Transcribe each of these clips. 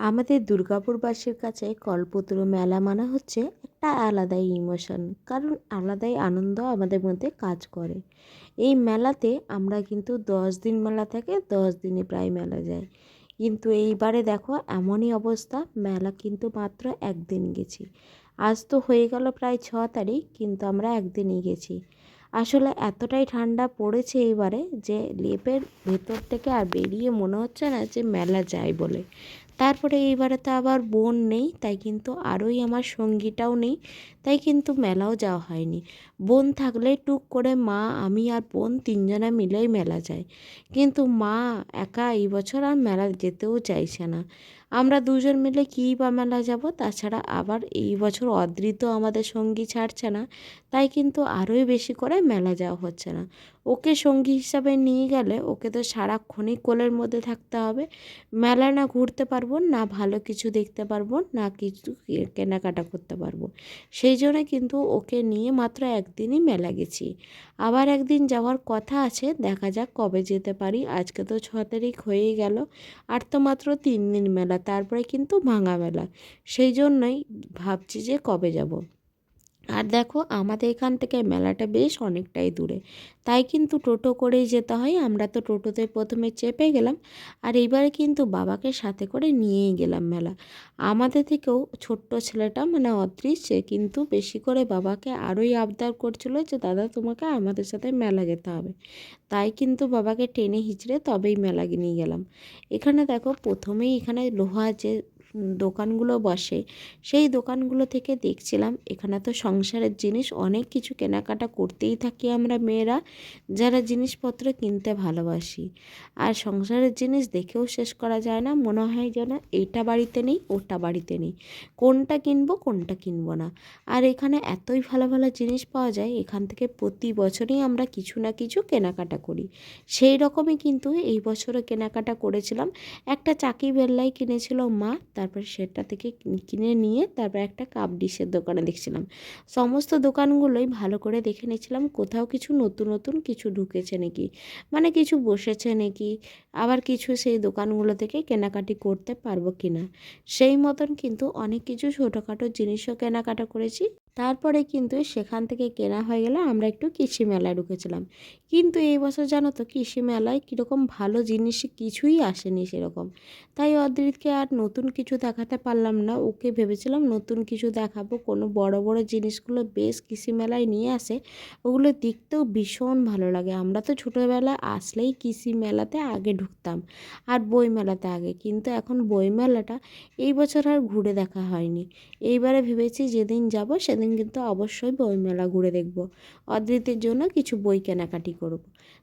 আমাদের দুর্গাপুরবাসীর কাছে কল্পতরু মেলা মানে হচ্ছে একটা আলাদাই ইমোশন, কারণ আলাদাই আনন্দ আমাদের মধ্যে কাজ করে। এই মেলাতে আমরা কিন্তু দশ দিন মেলা থাকে দশ দিনে প্রায় মেলা যায় কিন্তু এইবারে দেখো এমনই অবস্থা, মেলা কিন্তু মাত্র একদিন গেছি। আজ তো হয়ে গেল প্রায় ছ তারিখ, কিন্তু আমরা একদিনই গেছি। আসলে এতটাই ঠান্ডা পড়েছে এইবারে যে লেপের ভেতর থেকে আর বেরিয়ে মনে হচ্ছে না যে মেলা যায় বলে। তারপরে এইবারে তো আবার বোন নেই, তাই কিন্তু আরোই আমার সঙ্গীটাও নেই, তাই কিন্তু মেলাও যাওয়া হয়নি। বোন থাকলে টুক করে মা, আমি আর বোন তিনজনা মিলেই মেলা যায় কিন্তু মা একা এই বছর আর মেলা যেতেও চাইছে না। আমরা দুজন মিলে কী বা মেলা যাব, তাছাড়া আবার এই বছর অদৃত আমাদের সঙ্গী ছাড়ছে না, তাই কিন্তু আরোই বেশি করে মেলা যাওয়া হচ্ছে না। ওকে সঙ্গী হিসাবে নিয়ে গেলে ওকে তো সারাক্ষণই কোলের মধ্যে থাকতে হবে। মেলা না ঘুরতে পারব, না ভালো কিছু দেখতে পারব, না কিছু কেনাকাটা করতে পারব। সেই জন্য কিন্তু ওকে নিয়ে মাত্র একদিনই মেলা গেছি। আবার একদিন যাওয়ার কথা আছে, দেখা যাক কবে যেতে পারি। আজকে তো ছ তারিখ হয়েই গেল, আর তো মাত্র তিন দিন মেলা, তারপরে কিন্তু ভাঙা মেলা। সেই জন্যই ভাবছি যে কবে যাব। আর দেখো, আমাদের এখান থেকে মেলাটা বেশ অনেকটাই দূরে। তাই কিন্তু টোটো করেই যেতে হয়। আমরা তো টোটোতে প্রথমে চেপে গেলাম আর এইবারে কিন্তু বাবাকে সাথে করে নিয়েই গেলাম মেলা। আমাদের থেকেও ছোট্ট ছেলেটা মানে অদৃশ সে কিন্তু বেশি করে বাবাকে আরোই আবদার করছিল যে, দাদা, তোমাকে আমাদের সাথে মেলা যেতে হবে। তাই কিন্তু বাবাকে টেনে হিচড়ে তবেই মেলা নিয়ে গেলাম। এখানে দেখো, প্রথমেই এখানে লোহা যে দোকানগুলো বসে, সেই দোকানগুলো থেকে দেখছিলাম এখানে তো সংসারের জিনিস অনেক কিছু কেনাকাটা করতেই থাকি আমরা মেয়েরা, যারা জিনিসপত্র কিনতে ভালোবাসি। আর সংসারের জিনিস দেখেও শেষ করা যায় না, মনে হয় যেন এইটা বাড়িতে নেই, ওটা বাড়িতে নেই। কোনটা কিনবো কোনটা কিনবো না। আর এখানে এতই ভালো ভালো জিনিস পাওয়া যায়, এখান থেকে প্রতি বছরই আমরা কিছু না কিছু কেনাকাটা করি। সেই রকমই কিন্তু এই বছরও কেনাকাটা করেছিলাম। একটা চাকি বেল্লাই কিনেছিল মা তারপর সেটা থেকে কিনে নিয়ে তারপর একটা কাপ ডিশের দোকানে দেখছিলাম। সমস্ত দোকানগুলোই ভালো করে দেখে নিয়েছিলাম, কোথাও কিছু নতুন নতুন কিছু ঢুকেছে নাকি? মানে কিছু বসেছে নাকি? আবার কিছু সেই দোকানগুলো থেকে কেনাকাটি করতে পারব কিনা? সেই মতন কিন্তু অনেক কিছু ছোটোখাটো জিনিসও কেনাকাটা করেছি। তারপরে কিন্তু সেখান থেকে কেনা হয়ে গেলে, আমরা একটু কৃষি মেলায় ঢুকেছিলাম। কিন্তু এই বছর জানো তো কৃষি মেলায় কীরকম ভালো জিনিস কিছুই আসেনি সেরকম। তাই অদ্রিতকে আর নতুন কিছু দেখাতে পারলাম না, ওকে ভেবেছিলাম নতুন কিছু দেখাবো। কোনো বড় বড় জিনিসগুলো বেশ কৃষি মেলায় নিয়ে আসে, ওগুলো দেখতেও ভীষণ ভালো লাগে। আমরা তো ছোটোবেলায় আসলেই কৃষি মেলাতে আগে ঢুকতাম, আর বই মেলাতে আগে। কিন্তু এখন বই মেলাটা এই বছর আর ঘুরে দেখা হয়নি। এইবারে ভেবেছি যেদিন যাব সেদিন কিন্তু অবশ্যই বইমেলা ঘুরে দেখব। অদ্রিতের জন্য কিছু বই কেনাকাটি করব।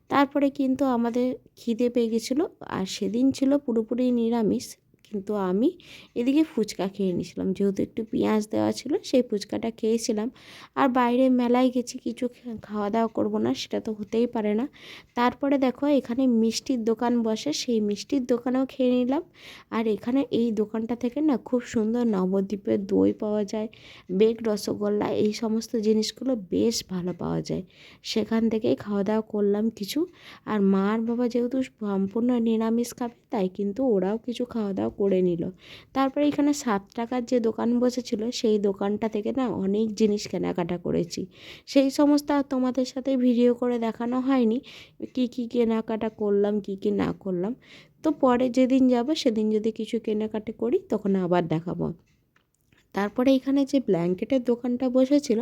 তারপরে কিন্তু আমাদের খিদে পেয়ে গেছিল আর সেদিন ছিল পুরোপুরি নিরামিষ। কিন্তু আমি এদিকে ফুচকা খেয়ে নিয়েছিলাম। যেহেতু একটু পেঁয়াজ দেওয়া ছিল, সেই ফুচকাটা খেয়েছিলাম। আর বাইরে মেলায় গেছি, কিছু খাওয়া দাওয়া করব না, সেটা তো হতেই পারে না। তারপরে দেখো, এখানে মিষ্টির দোকান বসে, সেই মিষ্টির দোকানেও খেয়ে নিলাম। আর এখানে এই দোকানটা থেকে না খুব সুন্দর নবদ্বীপের দই পাওয়া যায়, বেগ রসগোল্লা, এই সমস্ত জিনিসগুলো বেশ ভালো পাওয়া যায়। সেখান থেকেই খাওয়া দাওয়া করলাম কিছু। আর মা আর বাবা যেহেতু সম্পূর্ণ নিরামিষ খাবে, তাই কিন্তু ওরাও কিছু খাওয়া দাওয়া করে নিল। তারপরে এখানে সাত টাকার যে দোকান বসেছিল, সেই দোকানটা থেকে না অনেক জিনিস কেনাকাটা করেছি। সেই সমস্ত আর তোমাদের সাথে ভিডিও করে দেখানো হয়নি, কি কি কেনাকাটা করলাম, কি কি না করলাম। তো পরে যেদিন যাব, সেদিন যদি কিছু কেনাকাটা করি, তখন আবার দেখাবো। তারপরে এখানে যে ব্ল্যাঙ্কেটের দোকানটা বসেছিল,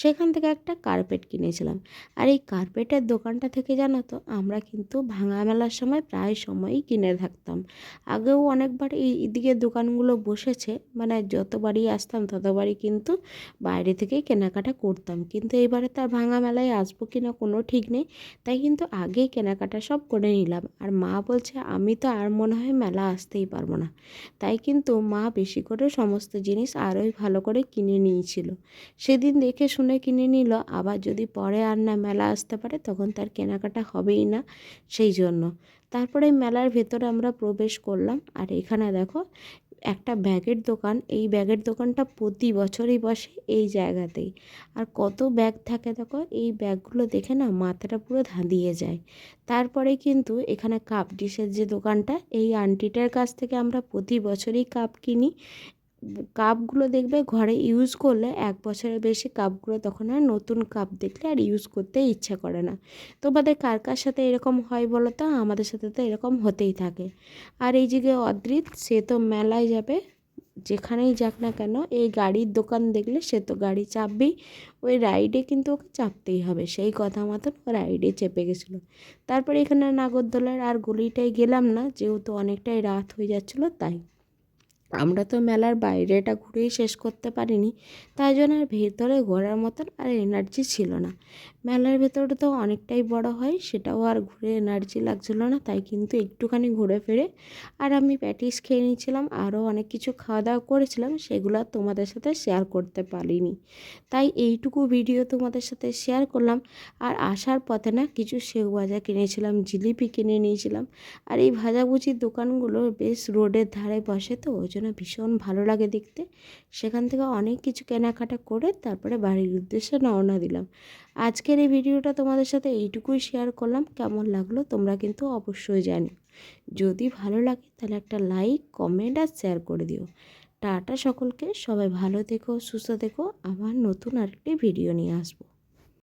সেখান থেকে একটা কার্পেট কিনেছিলাম। আর এই কার্পেটের দোকানটা থেকে জানো তো, আমরা কিন্তু ভাঙা মেলার সময় প্রায় সময়ই কিনে থাকতাম। আগেও অনেকবার এই এদিকে দোকানগুলো বসেছে মানে যতবারই আসতাম ততবারই কিন্তু বাইরে থেকেই কেনাকাটা করতাম। কিন্তু এবারে তার ভাঙা মেলায় আসব কি না কোনো ঠিক নেই, তাই কিন্তু আগেই কেনাকাটা সব করে নিলাম। আর মা বলছে, আমি তো আর মনে হয় মেলা আসতেই পারব না। তাই কিন্তু মা বেশি করে সমস্ত জিনিস আরোই ভালো করে কিনে নিয়েছিল। সেদিন দেখে শুনে কিনে নিল, আবার যদি পরে আর না মেলা আসতে পারে তখন তার কেনাকাটা হবেই না সেই জন্য। তারপরে মেলার ভেতরে আমরা প্রবেশ করলাম, আর এখানে দেখো একটা ব্যাগের দোকান। এই ব্যাগের দোকানটা প্রতি বছরই বসে এই জায়গাতেই। আর কত ব্যাগ থাকে দেখো, এই ব্যাগগুলো দেখে না মাথাটা পুরো ধাঁধিয়ে যায়। তারপরে কিন্তু এখানে কাপ ডিশের যে দোকানটা, এই আন্টিটার কাছ থেকে আমরা প্রতি বছরই কাপ কিনি। কাপগুলো দেখবে ঘরে ইউজ করলে এক বছরের বেশি কাপগুলো তখন আর নতুন কাপ দেখলে আর ইউজ করতে ইচ্ছা করে না। তোমাদের কার কার সাথে এরকম হয় বলো তো? আমাদের সাথে তো এরকম হতেই থাকে। আর এই যে অদ্রিত, সে তো মেলায় যাবে, যেখানেই যাক না কেন, এই গাড়ির দোকান দেখলে সে তো গাড়ি চাপবেই ওই রাইডে কিন্তু ওকে চাপতেই হবে। সেই কথা মতন ও রাইডে চেপে গেছিল। তারপরে এখানে নাগরদোলার আর গলিটায় গেলাম না, যেহেতু অনেকটাই রাত হয়ে যাচ্ছিল, তাই। আমরা তো মেলার বাইরেটা ঘুরেই শেষ করতে পারিনি, তাই জন্য আর ভেতরে ঘোরার মতন আর এনার্জি ছিল না। মেলার ভেতরটা তো অনেকটাই বড় হয়, সেটাও আর ঘুরে এনার্জি লাগছিল না, তাই কিন্তু একটুখানি ঘুরে ফিরে আর আমি প্যাটিস খেয়ে নিয়েছিলাম, আরও অনেক কিছু খাওয়া দাওয়া করেছিলাম, সেগুলো তোমাদের সাথে শেয়ার করতে পারিনি। তাই এইটুকু ভিডিও তোমাদের সাথে শেয়ার করলাম আর আসার পথে না কিছু সেউ ভাজা কিনেছিলাম, জিলিপি কিনে নিয়েছিলাম। আর এই ভাজাভুজির দোকানগুলো বেশ রোডের ধারে বসে তো, ওই জন্য ভীষণ ভালো লাগে দেখতে। সেখান থেকে অনেক কিছু কেনাকাটা করে তারপরে বাড়ির উদ্দেশ্যে রওনা দিলাম। আজকের এই ভিডিওটা তোমাদের সাথে এইটুকুই শেয়ার করলাম। কেমন লাগল তোমরা কিন্তু অবশ্যই জানি যদি ভালো লাগে তাহলে একটা লাইক কমেন্ট আর শেয়ার করে দিও। টাটা সকলকে, সবাই ভালো থেকো, সুস্থ থেকো। আবার নতুন আরেকটি ভিডিও নিয়ে আসব।